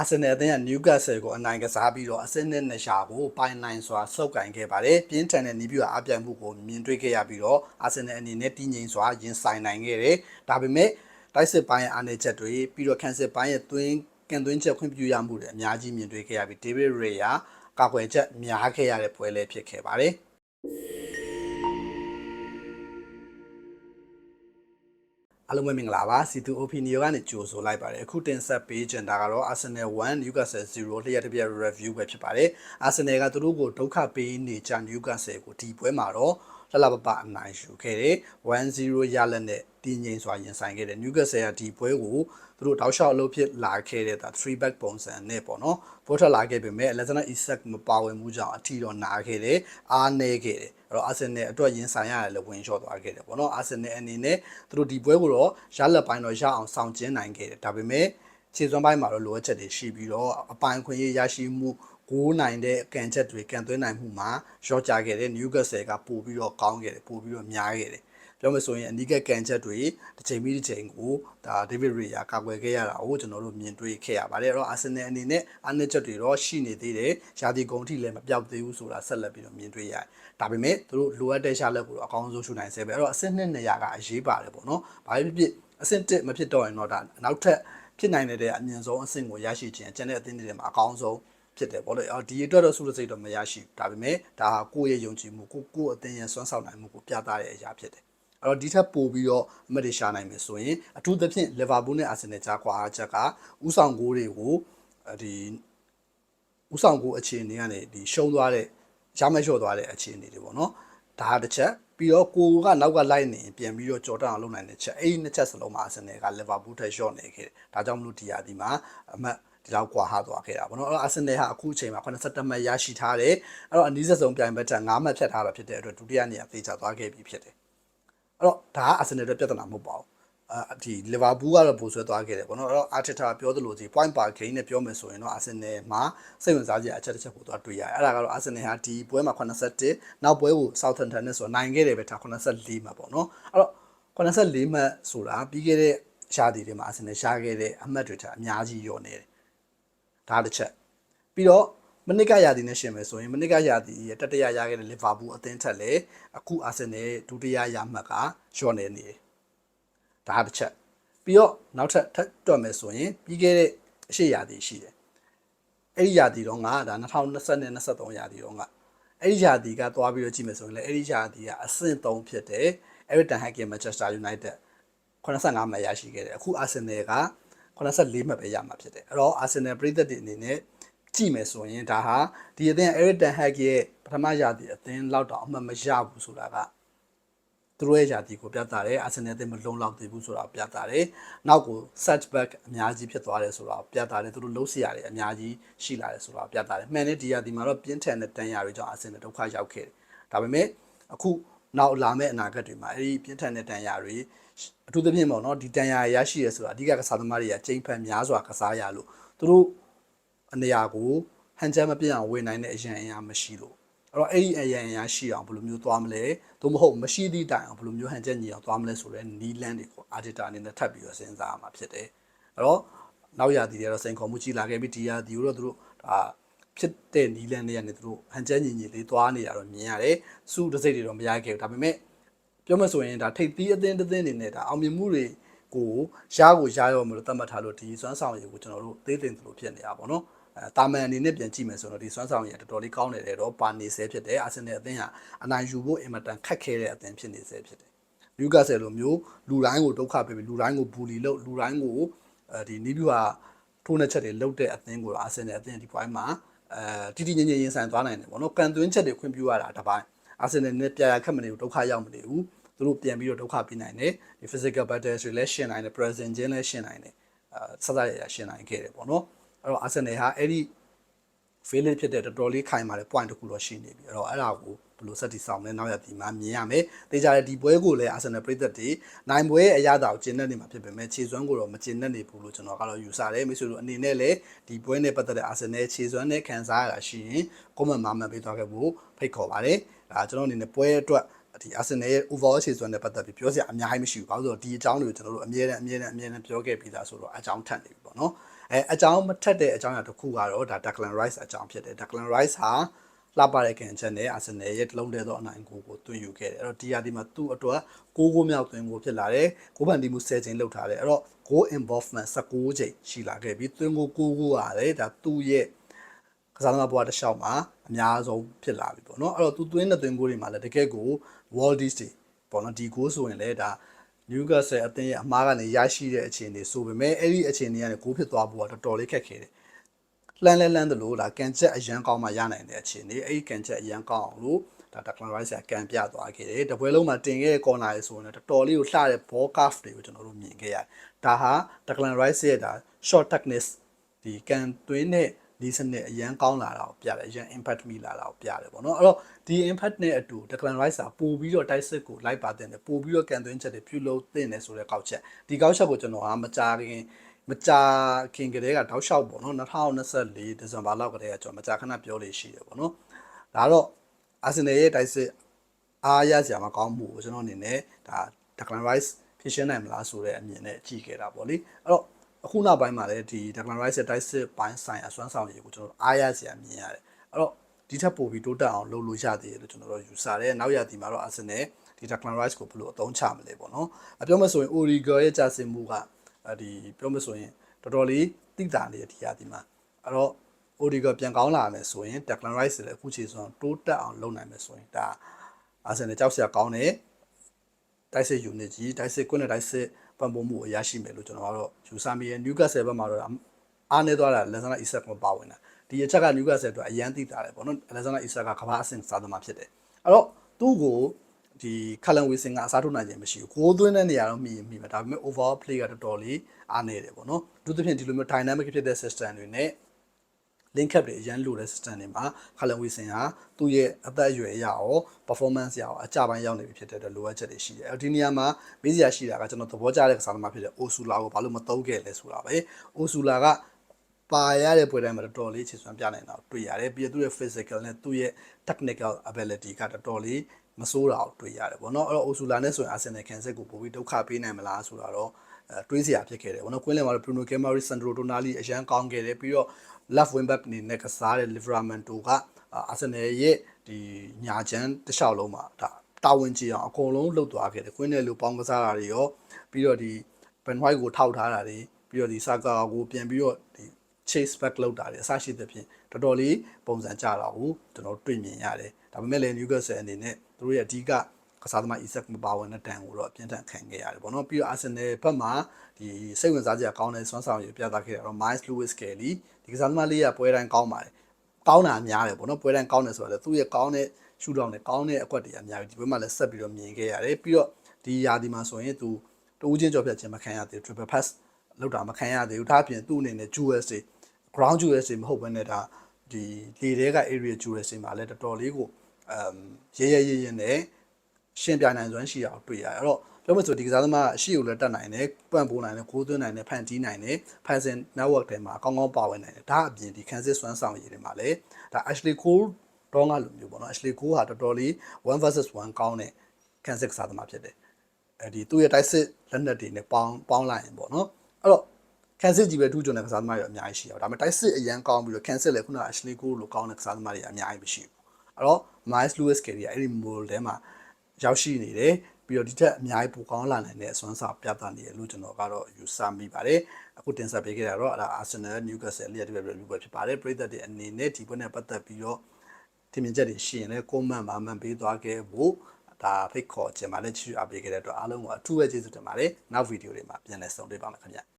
အာဆင်နယ်အသင်းကနျူကာဆယ်ကိုအနိုင်ကစားပြီးတော့အဆင့်နဲ့နှစ်ရှာကိုပိုင်နိုင်စွာဆုပ်ကင်ခဲ့ပါတယ်။ပြင်းထန်တဲ့နီးပြအပြိုင်မှုကိုမြင်တွေ့ခဲ့ရပြီးတော့အာဆင်နယ်အနေနဲ့တည်ငြိမ်စွာရင်ဆိုင်နိုင်ခဲ့တယ်။ဒါပေမဲ့တိုက်စစ်ပိုင်းရဲ့အားနည်းချက်တွေပြီးတော့ကန်စစ်ပိုင်းရဲ့သွင်းကန်သွင်းချက်ခွင့်ပြုရမှုတွေအများကြီးမြင်တွေ့ခဲ့ရပြီးဒေးဗစ်ရေယာကာကွယ်ချက်များခဲ့ရတဲ့ပွဲလေးဖြစ်ခဲ့ပါတယ်။ အားလုံးပဲမင်္ဂလာပါစီတူ opinion ကနေကြိုဆိုလိုက်ပါတယ်အခုတင်ဆက်ပေးချင်တာကတော့ Arsenal 1 Newcastle 0လျှက်တစ်ပြက် review ပဲဖြစ်ပါတယ် Arsenal ကသူတို့ကိုဒုက္ခပေးနေကြ Newcastle ကိုဒီပွဲမှာတော့ လှလှပပအနိုင်ယူခဲ့တယ်1-0ရလက်နဲ့တည်ငြိမ်စွာရင်ဆိုင်ခဲ့တယ် Newcastle ကဒီပွဲကိုသူတို့တောက်လျှောက်အလုပ်ဖြစ်လာခဲ့တဲ့ဒါ3 back ပုံစံနဲ့ပေါ့နော်ပို့ထွက်လာခဲ့ပေမဲ့ Alexander Isak မပါဝင်မှုကြောင့်အထီတော့နာခဲ့တယ်အားနည်းခဲ့တယ်အဲ့တော့ Arsenal အတွက်ရင်ဆိုင်ရတယ်လို့ဝင်လျှော့သွားခဲ့တယ်ပေါ့နော် Arsenal အနေနဲ့သူတို့ဒီပွဲကိုတော့ရလက်ပိုင်းတော့ရအောင်ဆောင်ကျင်းနိုင်ခဲ့တယ်ဒါပေမဲ့ခြေစွမ်းပိုင်းမှာတော့လိုအပ်ချက်တွေရှိပြီးတော့အပိုင်ခွင့်ရရရှိမှု ကိုးနိုင်တဲ့ကန်ချက်တွေကန်သွင်းနိုင်မှုမှာရော့ကြခဲ့တဲ့ Newcastle ကပို့ပြီးတော့ကောင်းခဲ့တယ်ပို့ပြီးတော့များခဲ့တယ်ပြောမယ်ဆိုရင်အနီးကပ်ကန်ချက်တွေတစ်ချိန်ပြီးတစ်ချိန်ကိုဒါ David Raya ကာကွယ်ခဲ့ရတာကိုကျွန်တော်တို့မြင်တွေ့ခဲ့ရပါတယ်အဲ့တော့ Arsenal အနေနဲ့အားနည်းချက်တွေတော့ရှိနေသေးတယ်ရာသီကုန်ထိလည်းမပြောက်သေးဘူးဆိုတာဆက်လက်ပြီးတော့မြင်တွေ့ရတယ်ဒါပေမဲ့သူတို့လိုအပ်တဲ့ရှာလက်ကိုတော့အကောင်းဆုံးရှုနိုင်စေပဲအဲ့တော့အဆင့်နှစ်နေရာကအရေးပါတယ်ပေါ့နော်ဘာဖြစ်ဖြစ်အဆင့်1မဖြစ်တော့ရင်တော့ဒါနောက်ထပ်ဖြစ်နိုင်တဲ့အမြင့်ဆုံးအဆင့်ကိုရရှိခြင်းကျန်တဲ့အသင်းတွေမှာအကောင်းဆုံး ဖြစ်တယ်ပေါ့လေအော်ဒီအတွက်တော့စုရစိတ်တော့မရရှိဘူးဒါပေမဲ့ဒါဟာကိုယ့်ရဲ့ယုံကြည်မှုကိုကိုယ့်အသင်းရဲ့စွမ်းဆောင်နိုင်မှုကိုပြသတဲ့အရာဖြစ်တယ်အဲ့တော့ဒီထက်ပိုပြီးတော့အမတ်တွေရှာနိုင်မယ်ဆိုရင်အထူးသဖြင့်လီဗာပူးနဲ့အာဆင်နယ်ကြားကွာအားချက်ကဥဆောင်ဂိုးတွေကိုဒီဥဆောင်ဂိုးအခြေအနေကနေဒီရှုံးသွားတဲ့ရမလျှော့သွားတဲ့အခြေအနေတွေပေါ့နော်ဒါတစ်ချက်ပြီးတော့ကိုကနောက်ကလိုက်နေပြန်ပြီးတော့ကြော်တအောင်လုပ်နိုင်တဲ့ချက်အဲ့ဒီနှစ်ချက်စလုံးမှာအာဆင်နယ်ကလီဗာပူးထက်လျှော့နေခဲ့တယ်ဒါကြောင့်မလို့ဒီယာဒီမှာအမတ် ဒီလောက်ကွာဟသွားခဲ့တာပေါ့နော်အဲ့တော့အာဆင်နယ်ဟာအခုအချိန်မှာ82မှတ်ရရှိထားတယ်အဲ့တော့အနည်းဆုံးပြိုင်ဘက်ထက်9မှတ်ဖြတ်ထားတာဖြစ်တဲ့အတွက်ဒုတိယနေရာသေချာသွားခဲ့ပြီဖြစ်တယ်အဲ့တော့ဒါကအာဆင်နယ်ရဲ့ပြဿနာမဟုတ်ပါဘူးအဲဒီလီဗာပူးကတော့ပိုဆွဲသွားခဲ့တယ်ပေါ့နော်အဲ့တော့အာတတာပြောသလိုစီ point per game နဲ့ပြောမယ်ဆိုရင်တော့အာဆင်နယ်မှာစိတ်ဝင်စားစရာအချက်တစ်ချက်ကိုသွားတွေ့ရတယ်အဲ့ဒါကတော့အာဆင်နယ်ဟာဒီပွဲမှာ81နောက်ပွဲကို Southampton နဲ့ဆိုနိုင်ခဲ့တယ်ပဲထား84မှာပေါ့နော်အဲ့တော့84မှတ်ဆိုတာပြီးခဲ့တဲ့ရှားတီတွေမှာအာဆင်နယ်ရှားခဲ့တဲ့အမှတ်တွေထက်အများကြီးလျော့နေတယ် ဒါတစ်ချက်ပြီးတော့မနစ်ကရာသီနဲ့ရှင်မယ်ဆိုရင်မနစ်ကရာသီရဲ့တတိယရခဲ့တဲ့လီဗာပူးအသင်းထက်လည်းအခုအာဆင်နယ်ဒုတိယရမှတ်ကလျော့နေနေတယ်ဒါတစ်ချက်ပြီးတော့နောက်ထပ်ထပ်တွက်မယ်ဆိုရင်ပြီးခဲ့တဲ့အရှိရာသီရှိတယ်အဲ့ဒီရာသီတော့ငါဒါ2020နဲ့23ရာသီတော့ငါအဲ့ဒီရာသီကသွားပြီးတော့ကြည့်မယ်ဆိုရင်လည်းအဲ့ဒီရာသီကအဆင့်3ဖြစ်တယ် Everton Hacking Manchester United 85မှတ်ရရှိခဲ့တယ်အခု Arsenal က 84မှတ်ပဲရမှာဖြစ်တယ်အဲ့တော့ Arsenal ပြည်သက်တွေအနေနဲ့ကြည့်မယ်ဆိုရင်ဒါဟာဒီအသင်း Everton Hack ရဲ့ပထမရာသီအသင်းလောက်တော့အမှတ်မရဘူးဆိုတာကသူတို့ရဲ့ယာတီကိုပြသတယ်အာဆင်နယ်အသင်းမလုံလောက်သေးဘူးဆိုတာပြသတယ်နောက်ကို setback အများကြီးဖြစ်သွားတယ်ဆိုတာပြသတယ်သူတို့လုံးစီရတယ်အများကြီးရှိလာတယ်ဆိုတာပြသတယ်မှန်တယ်ဒီယာတီမှာတော့ပြင်းထန်တဲ့တန်ရာတွေကြောင့်အာဆင်နယ်ဒုက္ခရောက်ခဲ့တယ်ဒါပေမဲ့အခုနောက်လာမယ့်အနာဂတ်တွေမှာအဲဒီပြင်းထန်တဲ့တန်ရာတွေ အထူးသဖြင့်ပေါ့နော်ဒီတန်ရာရရှိရဆိုတာအဓိကကစားသမားတွေကချိန်ဖန်များစွာကစားရလို့သူတို့အနေရာကိုဟန်ချက်မပြည့်အောင်ဝေနိုင်တဲ့အရန်အရာမရှိလို့အဲ့တော့အဲ့ဒီအရန်အရာရှိအောင်ဘယ်လိုမျိုးသွားမလဲသို့မဟုတ်မရှိသည့်တိုင်အောင်ဘယ်လိုမျိုးဟန်ချက်ညီအောင်သွားမလဲဆိုတဲ့နီးလန်းတွေကိုအာဂျီတာအနေနဲ့ထပ်ပြီးတော့စဉ်းစားရမှာဖြစ်တယ်အဲ့တော့နောက်ရာသီတွေတော့စိန်ခေါ်မှုကြီးလာခဲ့ပြီးဒီရာသီကိုတော့သူတို့ဒါဖြစ်တဲ့နီးလန်းတွေကနေသူတို့ဟန်ချက်ညီညီလေးသွားနေတာတော့မြင်ရတယ်စုတစ်စိတ်တွေတော့မရခဲ့ဘူးဒါပေမဲ့ ပြောမှဆိုရင်ဒါထိပ်သီးအသင်းတစ်သင်းအနေနဲ့ဒါအောင်မြင်မှုတွေကိုရှားကိုရှားရောမလို့သတ်မှတ်ထားလို့ဒီစွမ်းဆောင်ရည်ကိုကျွန်တော်တို့သေးသိမ်သလိုဖြစ်နေတာပေါ့နော်အဲတာမန်အနေနဲ့ပြန်ကြည့်မယ်ဆိုတော့ဒီစွမ်းဆောင်ရည်တော်တော်လေးကောင်းနေတယ်တော့ပါနေဆဲဖြစ်တယ်အာဆင်နယ်အသင်းဟာအနိုင်ယူဖို့အင်မတန်ခက်ခဲတဲ့အသင်းဖြစ်နေဆဲဖြစ်တယ်နျူကာဆယ်လိုမျိုးလူတိုင်းကိုဒုက္ခပေးပြီးလူတိုင်းကိုဘူလီလုပ်လူတိုင်းကိုအဲဒီနီးပြူဟာထိုးနှက်ချက်တွေလုပ်တဲ့အသင်းကိုအာဆင်နယ်အသင်းဒီပိုင်းမှာအဲတီတီငင်ငင်ရင်ဆိုင်သွားနိုင်တယ်ပေါ့နော်ကန်သွင်းချက်တွေခွင့်ပြုရတာတပိုင်း အာဆင်နယ်နဲ့ပြရခက်မနေဘူးဒုက္ခရောက်မနေဘူးသူတို့ပြန်ပြီးတော့ဒုက္ခပေးနိုင်တယ်ဒီ physical battles တွေလည်းရှင်းနိုင်တယ် present ချင်းလည်းရှင်းနိုင်တယ်အဲဆက်ဆက်ရရရှင်းနိုင်ခဲ့တယ်ပေါ့နော်အဲ့တော့ Arsenal ဟာအဲ့ဒီ failure ဖြစ်တဲ့တော်တော်လေးခိုင်မာတဲ့ point တစ်ခုတော့ရှိနေပြီအဲ့တော့အဲ့ဒါကို ဘယ်လိုဆက်တည်ဆောင်လဲနောက်ရဒီမှာမြင်ရမယ်တေချာတဲ့ဒီပွဲကိုလည်း Arsenal ပြည်သက်တွေနိုင်ပွဲရဲ့အရသာကိုကျင်းနေနေမှာဖြစ်ပေမဲ့ခြေစွမ်းကိုတော့မကျင်းနေနေဘူးလို့ကျွန်တော်ကတော့ယူဆတယ်မိတ်ဆွေတို့အနေနဲ့လည်းဒီပွဲနဲ့ပတ်သက်တဲ့ Arsenal ခြေစွမ်းနဲ့ခံစားရတာရှိရင် comment မှာမှတ်ပေးသွားခဲ့ဖို့ဖိတ်ခေါ်ပါတယ်ဒါကျွန်တော်အနေနဲ့ပွဲအတွက်ဒီ Arsenal ရဲ့ overall ခြေစွမ်းနဲ့ပတ်သက်ပြီးပြောစရာအများကြီးမရှိဘူး။ဘာလို့လဲဆိုတော့ဒီအကြောင်းတွေကိုကျွန်တော်တို့အမြဲတမ်းအမြဲတမ်းအမြဲတမ်းပြောခဲ့ပြီးသားဆိုတော့အကြောင်းထပ်နေပြီပေါ့နော်။အဲအကြောင်းမထက်တဲ့အကြောင်းအရာတစ်ခုကတော့ဒါ Declan Rice အကြောင်းဖြစ်တယ် Declan Rice ဟာ လှပတဲ့ကန်ချက်နဲ့အာဆင်နယ်ရဲ့တလုံးတည်းသောအနိုင်ကိုကိုသွင်းယူခဲ့တယ်အဲ့တော့ဒီဟာဒီမှာသူ့အတွက်6ဂိုးမြောက်သွင်းကိုဖြစ်လာတယ်ဂိုးဖန်တီးမှု10ချိန်လောက်ထားတယ်အဲ့တော့ goal involvement 16ချိန်ရှိလာခဲ့ပြီးသွင်းကို9ဂိုးရတယ်ဒါသူ့ရဲ့ကစားသမားဘဝတစ်လျှောက်မှာအများဆုံးဖြစ်လာပြီပေါ့နော်အဲ့တော့သူသွင်းတဲ့သွင်းကိုတွေမှာလည်းတကယ်ကို Worldies တွေပေါ့နော်ဒီကိုဆိုရင်လည်းဒါ Newcastle အသင်းရဲ့အမားကနေရရှိတဲ့အခြေအနေဆိုပေမဲ့အဲ့ဒီအခြေအနေကနေကိုဖြစ်သွားဖို့ကတော်တော်လေးခက်ခဲတယ် လှမ်းလဲလှမ်းသလိုဒါကန်ချက်အရန်ကောင်းမှရနိုင်တဲ့အခြေအနေအဲ့ဒီကန်ချက်အရန်ကောင်းအောင်လို့ဒါ Declan Rice ကကန်ပြသွားခဲ့တယ်တပွဲလုံးမှာတင်ခဲ့တဲ့ corner တွေဆိုရင်တော်တော်လေးကိုလှတဲ့ ball curve တွေကိုကျွန်တော်တို့မြင်ခဲ့ရတယ်ဒါဟာ Declan Rice ရဲ့ဒါ short technique ဒီကန်သွင်းတဲ့ဒီစနစ်အရန်ကောင်းလာတာကိုပြတယ်အရန် impact မိလာတာကိုပြတယ်ပေါ့နော်အဲ့တော့ဒီ impact နဲ့အတူ Declan Rice ကပို့ပြီးတော့တိုက်စစ်ကိုလိုက်ပါတဲ့ပို့ပြီးတော့ကန်သွင်းချက်တွေပြုလုပ်တဲ့နေဆိုတဲ့ကောက်ချက်ဒီကောက်ချက်ကိုကျွန်တော်ကမကြာခင် မကြာခင်ကတည်းကတောက်လျှောက်ပေါ့နော်2024ဒီဇင်ဘာလောက်ကတည်းကကျွန်တော်မကြာခဏပြောလို့ရှိတယ်ပေါ့နော်ဒါတော့အာဆင်နယ်ရဲ့တိုက်စစ်အားရစရာမကောင်းမှုကိုကျွန်တော်အနေနဲ့ဒါ Declan Rice ဖြစ်ရှင်းနိုင်မလားဆိုတဲ့အမြင်နဲ့ကြည့်ခဲ့တာပေါ့လေအဲ့တော့အခုနောက်ပိုင်းမှာလည်းဒီ Declan Rice ရဲ့တိုက်စစ်ပိုင်းဆိုင်အစွမ်းဆောင်ရည်ကိုကျွန်တော်အားရစရာမြင်ရတယ်အဲ့တော့ဒီထက်ပိုပြီးတိုးတက်အောင်လုပ်လို့ရသေးတယ်လို့ကျွန်တော်တို့ယူဆတယ်နောက်ရသည်မှာတော့ Arsenal ဒီ Declan Rice ကိုဘယ်လိုအသုံးချမလဲပေါ့နော်အပြောမဲ့ဆိုရင် Origo ရဲ့ကြာစင်မှုက ဒီပြောမဲ့ဆိုရင်တော်တော်လေးတိတာနေတဲ့ဒီရသည်မှာအဲ့တော့ Origo ပြန်ကောင်းလာမယ်ဆိုရင် Declan Rice လည်းအခုချိန်ဆိုရင်တိုးတက်အောင်လုပ်နိုင်မယ်ဆိုရင်ဒါ Arsenal ကြောက်စရာကောင်းတယ်တိုက်စစ် unit ကြီးတိုက်စစ်ကွန်းနဲ့တိုက်စစ်ပံ့ပိုးမှုအရရှိမယ်လို့ကျွန်တော်ကတော့ယူဆမိရဲ့ Newcastle ဘက်မှာတော့အားနေသွားတာ Alexander Isak မပါဝင်တာဒီအချက်က Newcastle အတွက်အရန်သိတာတယ်ပေါ့နော် Alexander Isak ကကမ္ဘာအဆင့်စားသမားဖြစ်တယ်အဲ့တော့သူ့ကို ဒီခလန်ဝီစင်ကအစားထိုးနိုင်ခြင်းမရှိဘူးကိုးသွင်းတဲ့နေရာတော့မိရင်မိမှာဒါပေမဲ့ overall play ကတော်တော်လေးအားနေတယ်ပေါ့နော်အထူးသဖြင့်ဒီလိုမျိုး dynamic ဖြစ်တဲ့ system တွေနဲ့ link up တွေအရန်လိုတဲ့ system တွေမှာခလန်ဝီစင်ဟာသူ့ရဲ့အသက်အရွယ်အရရော performance ရရောအကြပိုင်းရောက်နေပြီဖြစ်တဲ့အတွက်လိုအပ်ချက်တွေရှိတယ်အဲဒီနေရာမှာမေးစရာရှိတာကကျွန်တော်သဘောကျတဲ့ကစားသမားဖြစ်တဲ့ Osula ကိုဘာလို့မသုံးခဲ့လဲဆိုတာပဲ Osula ကပါရတဲ့ပွဲတိုင်းမှာတော်တော်လေးခြေစွမ်းပြနိုင်တာတွေ့ရတယ်ပြီးရသူ့ရဲ့ physical နဲ့သူ့ရဲ့ technical ability ကတော်တော်လေး မဆိုးတာကိုတွေ့ရတယ်ပေါ့နော်အဲ့တော့ Osula နဲ့ဆိုရင် Arsenal ကန်စစ်ကိုပို့ပြီးဒုက္ခပေးနိုင်မလားဆိုတာတော့အဲတွေးစရာဖြစ်ခဲ့တယ်ဘောနော်ကွင်းလင်မှာတော့ Bruno Camari Sandro Tonali အရန်ကောင်းခဲ့တယ်ပြီးတော့ left wing back အနေနဲ့ကစားတဲ့ Livramento ကအာဆင်နယ်ရဲ့ဒီညာချမ်းတစ်လျှောက်လုံးမှာဒါတာဝန်ကြီးအောင်အကုန်လုံးလှုပ်သွားခဲ့တယ်ကွင်းနယ်လိုပေါင်းကစားတာတွေရောပြီးတော့ဒီ Ben White ကိုထောက်ထားတာတွေပြီးတော့ဒီ Saka ကိုပြန်ပြီးတော့ဒီ chase back လုပ်တာတွေအဆရှိတဲ့ဖြင့်တော်တော်လေးပုံစံကြတာကိုကျွန်တော်တွေ့မြင်ရတယ်ဒါပေမဲ့လည်း Newcastle အနေနဲ့သူတို့ရဲ့အဓိကကစားသမား Isak မပါဝင်တဲ့တန်ကိုတော့အပြင်းထန်ခံခဲ့ရတယ်ပေါ့နော်ပြီးတော့ Arsenal ဘက်မှာဒီစိတ်ဝင်စားစရာကောင်းတဲ့စွမ်းဆောင်ရည်ပြသခဲ့တာတော့ Miles Lewis Kelly ဒီကစားသမားလေးကပွဲတိုင်းကောင်းပါတယ်ကောင်းတာများတယ်ပေါ့နော်ပွဲတိုင်းကောင်းတယ်ဆိုတော့လေသူ့ရဲ့ကောင်းတဲ့ရှူတောင်းနဲ့ကောင်းတဲ့အကွက်တွေအများကြီးဒီဘက်မှာလည်းဆက်ပြီးတော့မြင်ခဲ့ရတယ်ပြီးတော့ဒီယာဒီမှာဆိုရင်သူတူးချင်းကြော်ဖြတ်ခြင်းမခံရသေးဘူး triple pass လောက်တာမခံရသေးဘူးဒါအပြင်သူ့အနေနဲ့ jewels တွေ ground jewels တွေမဟုတ်ဘဲနဲ့ဒါဒီလေထဲက area jewels တွေမှာလည်းတော်တော်လေးကိုအမ်ရဲရဲရဲရဲနဲ့ရှင်းပြနိုင်စွမ်းရှိအောင်တွေ့ရတယ်အဲ့တော့ပြောမှဆိုဒီကစားသမားအရှိကိုလည်းတက်နိုင်တယ်ပန့်ပိုးနိုင်တယ်ကိုးသွင်းနိုင်တယ်ဖန်တီးနိုင်တယ်ဖန်ဆင် network ထဲမှာအကောင်းကောင်းပါဝင်နိုင်တယ်ဒါအပြင်ဒီ Kansas စွမ်းဆောင်ရည်တွေမှာလည်းဒါ Ashley Cole တော့ငါလိုမျိုးပေါ့နော် Ashley Cole ဟာတော်တော်လေး1 versus 1ကောင်းတဲ့ Kansas ကစားသမားဖြစ်တယ်အဲဒီသူ့ရဲ့တိုက်စစ်လက်နက်တွေနဲ့ပေါင်းပေါင်းလိုက်ရင်ပေါ့နော်အဲ့တော့ ကန်စစ်ကြီးပဲထူးချွန်တဲ့ကစားသမားတွေအများကြီးရှိအောင်ဒါပေမဲ့တိုက်စစ်အရန်ကောင်းပြီးတော့ကန်စစ်လည်းခုနက Ashley Cole လိုကောင်းတဲ့ကစားသမားတွေအများကြီးမရှိဘူးအဲ့တော့ Miles Lewis Kelly ကအဲ့ဒီ model ထဲမှာရောက်ရှိနေတယ်ပြီးတော့ဒီထက်အများကြီးပိုကောင်းလာနိုင်တဲ့အစွမ်းစာပြသနေရလို့ကျွန်တော်ကတော့ယူဆမိပါတယ်အခုတင်ဆက်ပေးခဲ့တာတော့အဲ့ဒါ Arsenal Newcastle လျက်တစ်ပြက် review ပဲဖြစ်ပါတယ်ပရိသတ်တွေအနေနဲ့ဒီဘက်နဲ့ပတ်သက်ပြီးတော့ထင်မြင်ချက်တွေရှိရင်လည်း comment မှာမှန်ပေးသွားခဲ့ဖို့ဒါဖိတ်ခေါ်ခြင်းပါလက်ချီအားပေးခဲ့တဲ့အတွက်အားလုံးကိုအထူးပဲကျေးဇူးတင်ပါတယ်နောက်ဗီဒီယိုတွေမှာပြန်လည်ဆုံတွေ့ပါမယ်ခင်ဗျ